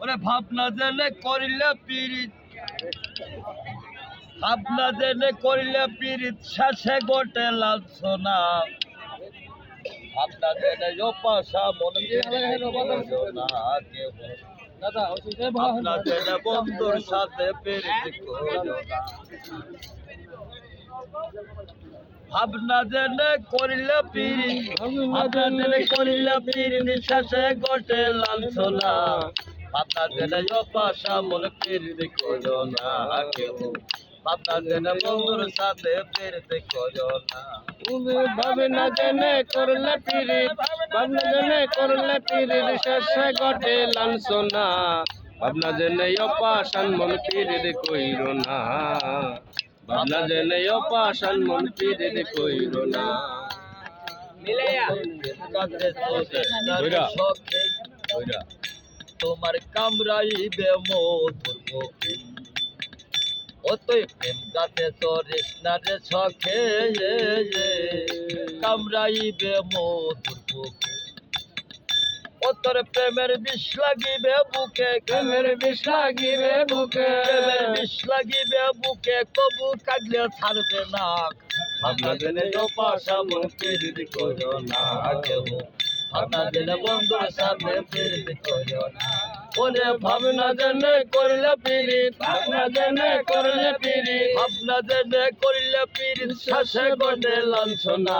ওরে ভাবনা জেনে করিলে পিরিত ভাবনা জেনে করিলে পিরিত শেষে গোটে লাঞ্ছনা ভাবনা জেনে যা মন না কেহ। জেনে বন্ধুর সাথে ভাবনা জেনে করিলে পিড়ি ভাবনা জেনে পিড়ি নিঃশ্বাসে গটে লাল ছোলা। পাতা জেনে অপাশা মনে পিড়ি করো না কেউ। ভাবনা জেনে বন্ধুর সাথে পিরি করো না। ভাবে না জেনে করলে পিরি ভাবনা জেনে করলে পিরি শেষে ঘটে লাঞ্ছনা। ভাবনা জেনে অপাশান মন কইর না। ভাবনা জেনে অপাশান মন কইর না। তোমার কামড়াইবে মধুর মুখে ও তুই প্রেম গাছে চরিস না রে সখে কামড়াইবে মধুর ও তোর প্রেমের বিষ লাগিবে বুকে প্রেমের বিষ লাগিবে বুকে। প্রেমের বিষ লাগিবে বুকে কবু কাটলে ছাড়বে না। ভাবনা জেনে পাশা পিরিত করো না কেউ। ভাবনা জেনে বন্ধুর সাথে পিরিত করো না। ওরে ভাবনা জেনে করলে পিরি ভাবনা জেনে করলে পিরি ভাবনা জেনে করিলে পিরিত শেষে গটে লাঞ্ছনা।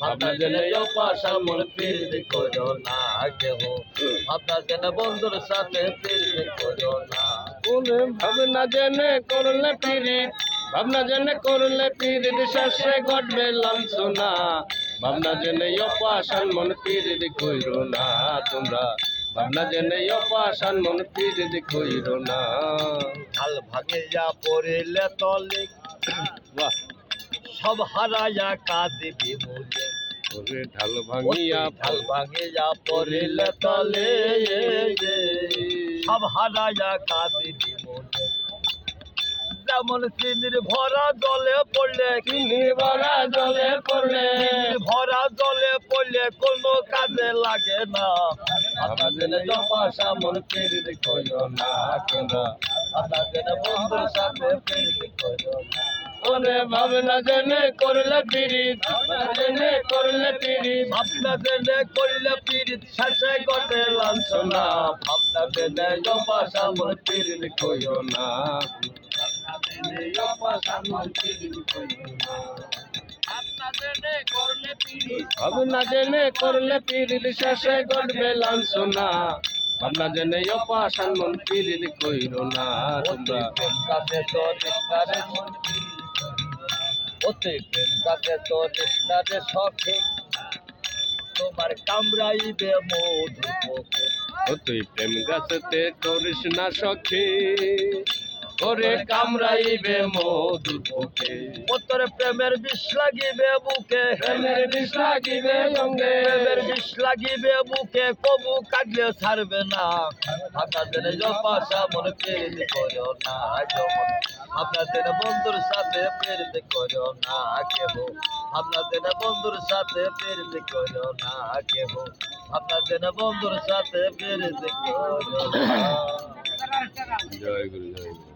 ভাবনা জেনে পাশা মন পিরিত করো না কেউ ভাবনা জেনে বন্ধুর সাথে পিরিত করো না। ওরে ভাবনা জেনে করলে পিরি ভাবনা জেনে করলে পিরি শেষে ঘটবে লাঞ্ছনা। ভাবনা জেনে অপাশান মন পিরি কইর না তোমরা। ভাবনা জেনে অপাশান মন পিরি কইর না। ঢাল ভাঙে যা পড়িলে তলে বাহ। সব হারাইয়া কাঁদিবি বলে ওরে ঢাল ভাঙিয়া ঢাল ভাঙে যা পড়িলে তলে সব হারাইয়া কাঁদিবি বলে যেমন চিনির ভরা জলে পড়লে কিনি ভরা জলে পড়লে ভরা জলে পড়লে কোনো কাজে লাগে না। আপনাদের জপাশা মন পিরি কইর না তোমরা আপনাদের বন্ধুর সাথে প্রেম করো না। ওরে ভাবনা জেনে করলে পিরি ভাবনা জেনে করলে পিরি আপনাদের করলে পীড়িত, শেষে গটে লাঞ্ছনা। আপনাদের জপাশা মন পীড়িত কইও না। ভাবনা জেনে করলে পিরি শেষে ঘটবে লাঞ্ছনা ভাবনা জেনে অপাশান মন পিরি কইর না তোমরা। কাছে তো রিস্তারে ওতে প্রেম কাছে তো রিস্তারে সখে তোমার কামড়াইবে মধু তুই প্রেম গাছতে করিস না সখী। ওরে কামড়াইবে মধুর পোকে। ও তোর প্রেমের বিষ লাগিবে বুকে। প্রেমের বিষ লাগিবে অঙ্গে প্রেমের বিষ লাগিবে বুকে। কবু কাটলে ছাড়বে না। আপনাদের জপাশা মন প্রেরিত করো না যেমন আপনাদের বন্ধুর সাথে প্রেরিত করো না কেহ। আপনাদের বন্ধুর সাথে প্রেরিত করো না কেহ। আপনাদের বন্ধুর সাথে প্রেরিত করো না। জয় গুরু জয় গুরু।